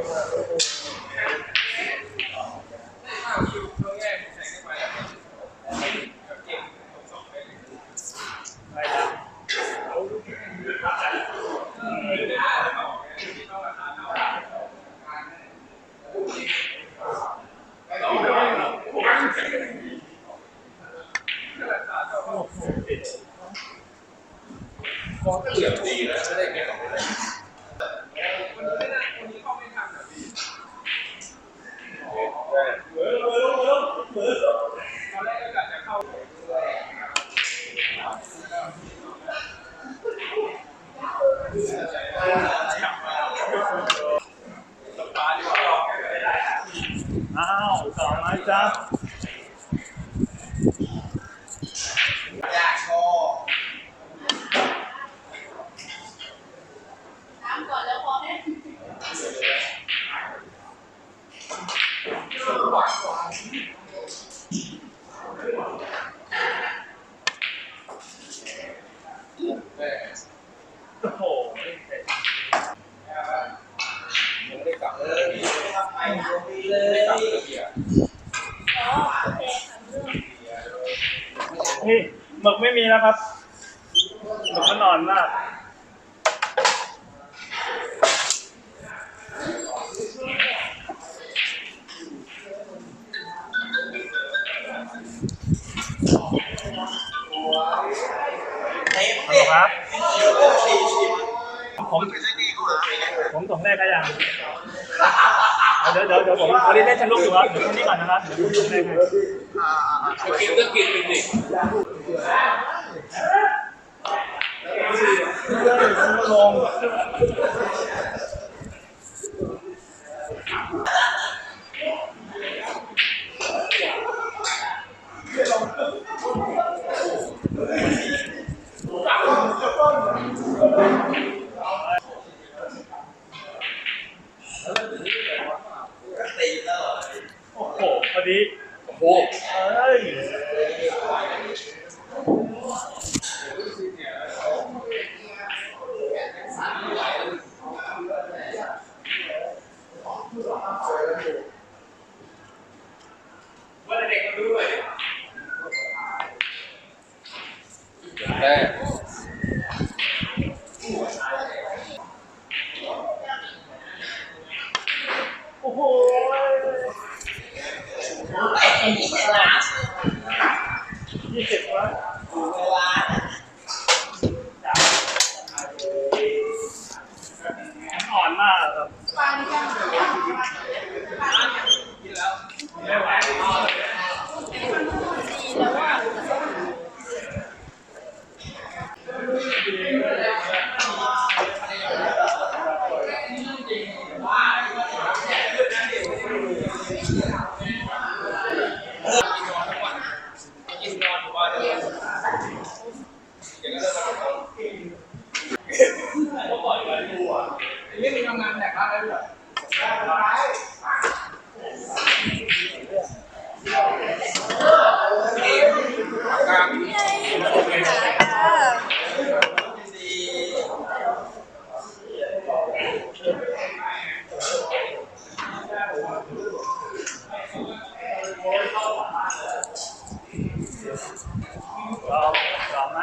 เหลี่ยมดีนะไม่ได้แก่ อ้าวสองไม้จ้าน้ำก่อนแล้วพอไหม โอ้โหยังไม่ได้กลับเลยไม่กลับเลยนี่หมึกไม่มีแล้วครับหมึกมันนอนมาก ฮัลโหลครับ ผมผมส่งเลขให้ยังเดี๋ยวเดี๋ยวเดี๋ยวผมตอนนี้เล่นสนุกอยู่ครับเดี๋ยวแค่นี้ก่อนนะครับเดี๋ยวผมส่งเลขให้จะกินก็กินไปสิลงโอ้โหพอดี โอ้โห เอ้ย แม่ โอ้โห ยี่สิบวะอ่อนมากครับ ปลานี่ยังไม่ไหวดีแล้วว่า ลองลองไหม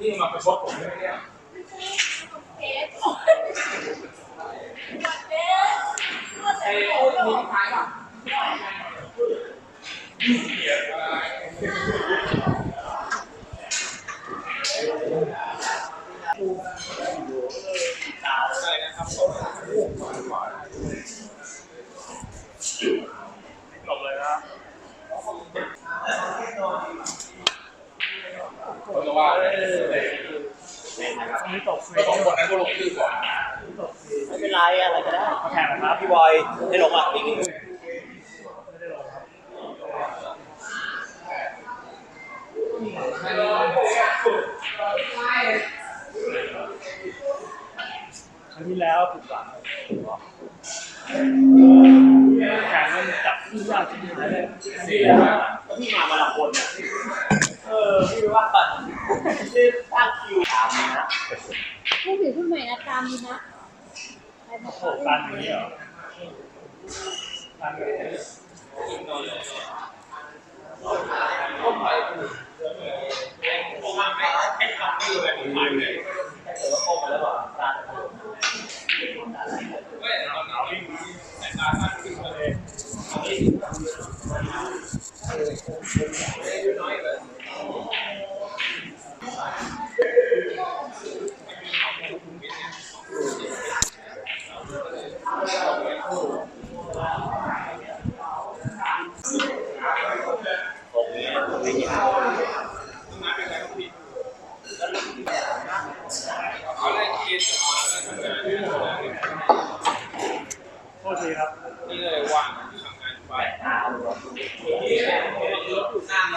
นี่มาประชดผมใช่ไหมเนี่ยเอ๊ะวันเอ๊ะวันเอ๊ะใช่นะครับจบเลยนะผมจะว่าอันนี้ตกฟรีสองคนนั้นก็ลงชื่อก่อนไม่เป็นไรอะไรก็ได้มาแข่งนะครับพี่บอยได้ลงอะพี่พี่ไม่ได้ลงครับครั้งที่แล้วผิดหวังอยากกินอะไรเลยก็พี่มาวันละคนอะเออพี่ว่าปัด รีบตั้งคิวถามนะผู้ผิวผู้ใหม่นะตามนี้นะไปมาโอ้การอย่างนี้เหรอการแบบนี้ ผมเนี่ยไม่ยาก เอาอะไรกินเอาอะไรทำงานเนี่ย โทษทีครับ นี่เลยว่างทำงานไป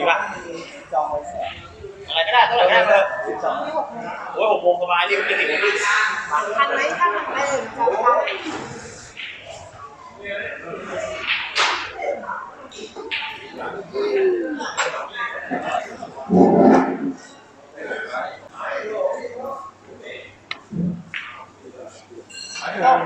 ดีป่ะอะไรก็ได้เท่าไหร่ก็ได้เถอะโอ้ยหกโมงสบายดิไม่ถึงทันไหมถ้าทันไปเลยจะเอาว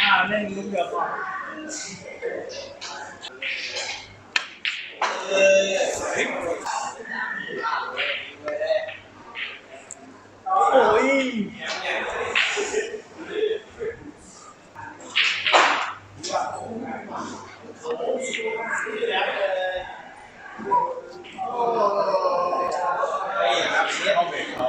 อ่าเล่นลูกเดียวก่อนโอ้ย ดูครั